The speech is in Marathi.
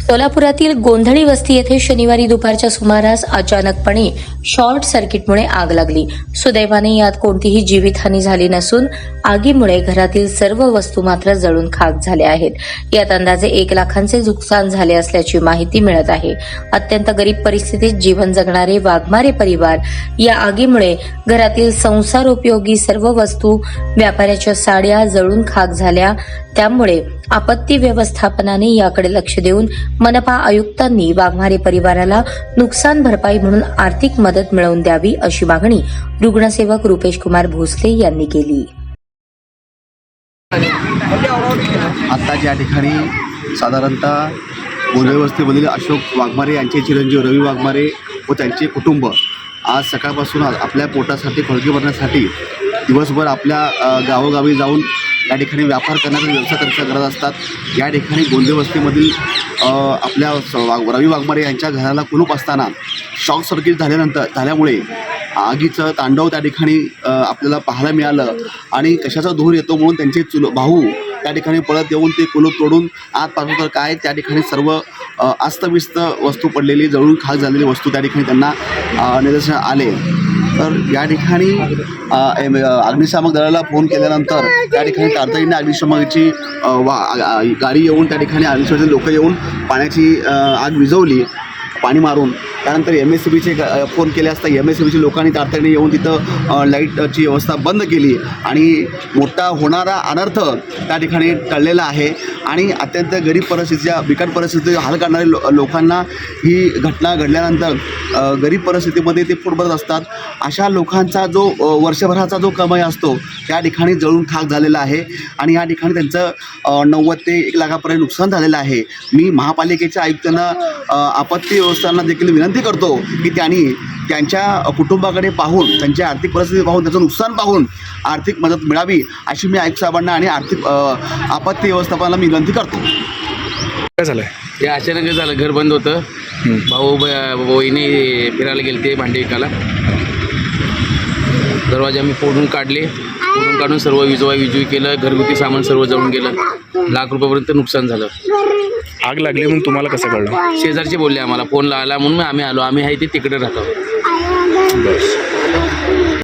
सोलापुरातील गोंधळी वस्ती येथे शनिवारी दुपारच्या सुमारास अचानकपणे शॉर्ट सर्किटमुळे आग लागली. सुदैवाने यात कोणतीही जीवितहानी झाली नसून आगीमुळे घरातील सर्व वस्तू मात्र जळून खाक झाल्या आहेत. यात अंदाजे एक लाखांचे नुकसान झाले असल्याची माहिती मिळत आहे. अत्यंत गरीब परिस्थितीत जीवन जगणारे वाघमारे परिवार या आगीमुळे घरातील संसार उपयोगी सर्व वस्तू व्यापाऱ्याच्या साड्या जळून खाक झाल्या. त्यामुळे आपत्ती व्यवस्थापनाने याकडे लक्ष देऊन मनपा आयुक्तांनी वाघमारे परिवाराला नुकसान भरपाई म्हणून आर्थिक मदत मिळवून द्यावी अशी मागणी रुग्णसेवक रुपेश कुमार भोसले यांनी केली. आता ज्या ठिकाणी साधारणतः गोंधळ अशोक वाघमारे यांचे चिरंजीव रवी वाघमारे व त्यांचे कुटुंब आज सकाळपासून आपल्या पोटासाठी फळके भरण्यासाठी दिवसभर आपल्या गावोगावी जाऊन या ठिकाणी व्यापार करण्याचा व्यवसाय त्यांचा करत असतात. या ठिकाणी गोंधळ वस्तीमधील आपल्या स- वाघ- रवी वाघमारे यांच्या घराला कुलूप असताना शॉक सर्किट झाल्यानंतर झाल्यामुळे आगीचं तांडव त्या ठिकाणी आपल्याला पाहायला मिळालं आणि कशाचा धूर येतो म्हणून त्यांचे चुल भाऊ त्या ठिकाणी पळत येऊन ते कुलूप तोडून आत तर काय त्या ठिकाणी सर्व अस्तव्यस्त वस्तू पडलेली जळून खाक झालेली वस्तू त्या ठिकाणी त्यांना निदर्शन आले. तर या ठिकाणी अग्निशामक दलाला फोन केल्यानंतर त्या ठिकाणी तातडीने अग्निशामकाची वा गाडी येऊन त्या ठिकाणी अग्निशमनाचे लोक येऊन पाण्याची आग विझवली पाणी मारून. त्यानंतर एम एस सी बीचे फोन केले असता. एम एस सी बीच्या लोकांनी तातडीने येऊन तिथं लाईटची व्यवस्था बंद केली. आणि मोठा होणारा अनर्थ त्या ठिकाणी टळलेला आहे. आणि अत्यंत गरीब परिस्थितीच्या बिकट परिस्थिती हाल करणारे लो लोकांना ही घटना घडल्यानंतर गरीब परिस्थितीमध्ये ते पोट भरत असतात. अशा लोकांचा जो वर्षभराचा जो कमाई असतो त्या ठिकाणी जळून खाक झालेला आहे. आणि या ठिकाणी त्यांचं नव्वद ते एक लाखापर्यंत नुकसान झालेलं आहे. मी महापालिकेच्या आयुक्तांना आपत्ती व्यवस्थांना देखील विनंती करतो की त्यांनी त्यांच्या कुटुंबाकडे पाहून त्यांची आर्थिक परिस्थिती पाहून त्याचं नुकसान पाहून आर्थिक मदत मिळावी अशी मी आयुक्त साहेबांना आणि आर्थिक आपत्ती व्यवस्थापनाला मी विनंती करतो. काय झालंय? ते अचानक झालं घर बंद होतं. भाऊ ब- वहिनी फिरायला गेले ते भांडी विकायला. दरवाजे आम्ही फोडून काढले. फोडून काढून सर्व विजवा विजवी केलं घरगुती सामान सर्व जळून गेलं. लाख रुपयापर्यंत नुकसान झालं. आग लागली म्हणून तुम्हाला कसं कळलं? शेजारचे बोलले आम्हाला फोन लावला म्हणून आम्ही आलो आम्ही आहे ते तिकडे राहतो. बस.